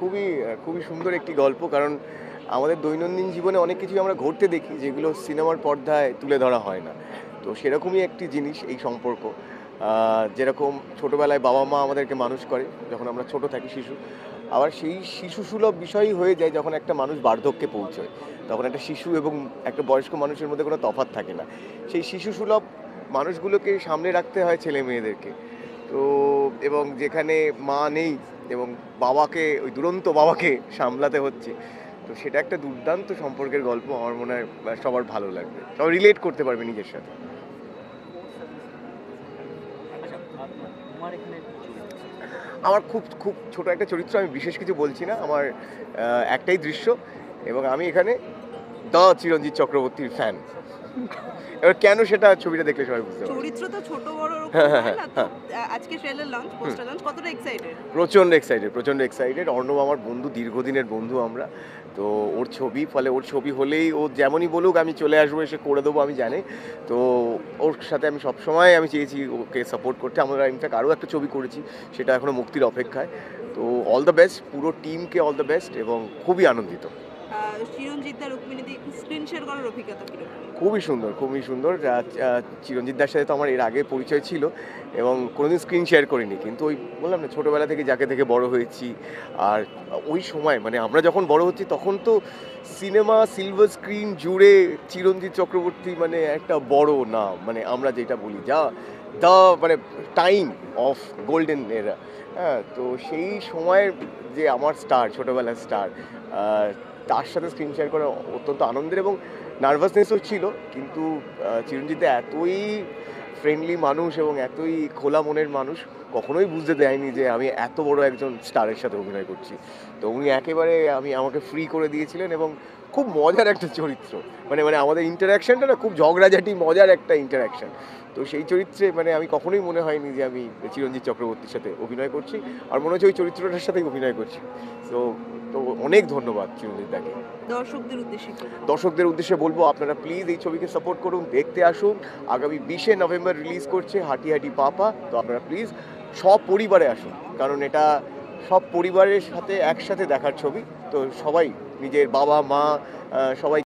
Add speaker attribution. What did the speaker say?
Speaker 1: খুবই খুবই সুন্দর একটি গল্প, কারণ আমাদের দৈনন্দিন জীবনে অনেক কিছুই আমরা ঘটতে দেখি যেগুলো সিনেমার পর্দায় তুলে ধরা হয় না। তো সেরকমই একটি জিনিস এই সম্পর্ক। যেরকম ছোটোবেলায় বাবা মা আমাদেরকে মানুষ করে, যখন আমরা ছোট থাকি শিশু। আবার সেই শিশু সুলভ বিষয়ই হয়ে যায় যখন একটা মানুষ বার্ধক্যে পৌঁছয়। তখন একটা শিশু এবং একটা বয়স্ক মানুষের মধ্যে কোনো তফাৎ থাকে না। সেই শিশু সুলভ মানুষগুলোকে সামনে রাখতে হয় ছেলে মেয়েদেরকে। তো, এবং যেখানে মা নেই এবং বাবাকে, ওই দুরন্ত বাবাকে সামলাতে হচ্ছে। তো সেটা একটা দুর্দান্ত সম্পর্কের গল্প, আমার মনে হয় সবার ভালো লাগবে। সবাই রিলেট করতে পারবে নিজের সাথে? আমার খুব খুব ছোট একটা চরিত্র, আমি বিশেষ কিছু বলছি না। আমার একটাই দৃশ্য এবং আমি এখানে দ্য চিরঞ্জিত চক্রবর্তীর ফ্যান এবার কেন সেটা ছবিটা দেখলে সবাই বুঝতে পারবে।
Speaker 2: চরিত্র তো ছোট বড়
Speaker 1: হ্যাঁ, হ্যাঁ,
Speaker 2: হয় আজকে ট্রেলার লঞ্চ পোস্টার লঞ্চ কতটা এক্সাইটেড
Speaker 1: প্রচণ্ড এক্সাইটেড প্রচণ্ড এক্সাইটেড অর্ণব আমার বন্ধু দীর্ঘদিনের বন্ধু আমরা। তো ওর ছবি ফলে ওর ছবি হলেই ও যেমনই বলুক আমি চলে আসব এসে করে দেবো আমি জানি। তো ওর সাথে আমি সবসময় আমি চেয়েছি ওকে সাপোর্ট করতে। আমরা ইনফ্যাক্ট আরও একটা ছবি করেছি সেটা এখনও মুক্তির অপেক্ষায়। তো অল দ্য বেস্ট পুরো টিমকে অল দ্য বেস্ট এবং খুবই আনন্দিত।
Speaker 2: স্ক্রিন শেয়ার করার অভিজ্ঞতা
Speaker 1: খুবই সুন্দর খুবই সুন্দর। আহ, আহ, চিরঞ্জিত দার সাথে তো আমার এর আগে পরিচয় ছিল এবং কোনোদিন স্ক্রিন শেয়ার করিনি। কিন্তু ওই বললাম না ছোটোবেলা থেকে যাকে থেকে বড় হয়েছি আর ওই সময় মানে আমরা যখন বড় হচ্ছি তখন তো সিনেমা সিলভার স্ক্রিন জুড়ে চিরঞ্জিত চক্রবর্তী মানে একটা বড় নাম। মানে আমরা যেটা বলি যা দ্য মানে টাইম অফ গোল্ডেন এরা হ্যাঁ তো সেই সময়ের যে আমার স্টার ছোটোবেলার স্টার তার সাথে স্ক্রিন শেয়ার করা অত্যন্ত আনন্দের এবং নার্ভাসনেসও ছিল। কিন্তু চিরঞ্জিত এতই ফ্রেন্ডলি মানুষ এবং এতই খোলা মনের মানুষ কখনোই বুঝতে দেয়নি যে আমি এত বড় একজন স্টারের সাথে অভিনয় করছি। তো উনি একেবারে আমি, আমাকে ফ্রি করে দিয়েছিলেন এবং খুব মজার একটা চরিত্র। মানে মানে আমাদের ইন্টারাকশনটা না খুব ঝগড়াঝাটি মজার একটা ইন্টারাকশন তো সেই চরিত্রে মানে আমি কখনোই মনে হয়নি যে আমি চিরঞ্জিত চক্রবর্তীর সাথে অভিনয় করছি। আর মনে হচ্ছে ওই চরিত্রটার সাথেই অভিনয় করছি। তো তো অনেক ধন্যবাদ চিরঞ্জিত দাকে।
Speaker 2: দর্শকদের উদ্দেশ্যে
Speaker 1: দর্শকদের উদ্দেশ্যে বলব আপনারা প্লিজ এই ছবিকে সাপোর্ট করুন দেখতে আসুন। আগামী বিশে নভেম্বর রিলিজ করছে হাঁটি হাঁটি পাপা। তো আপনারা প্লিজ সব পরিবারে আসুন। কারণ এটা সব পরিবারের সাথে একসাথে দেখার ছবি। তো সবাই নিজের বাবা মা সবাই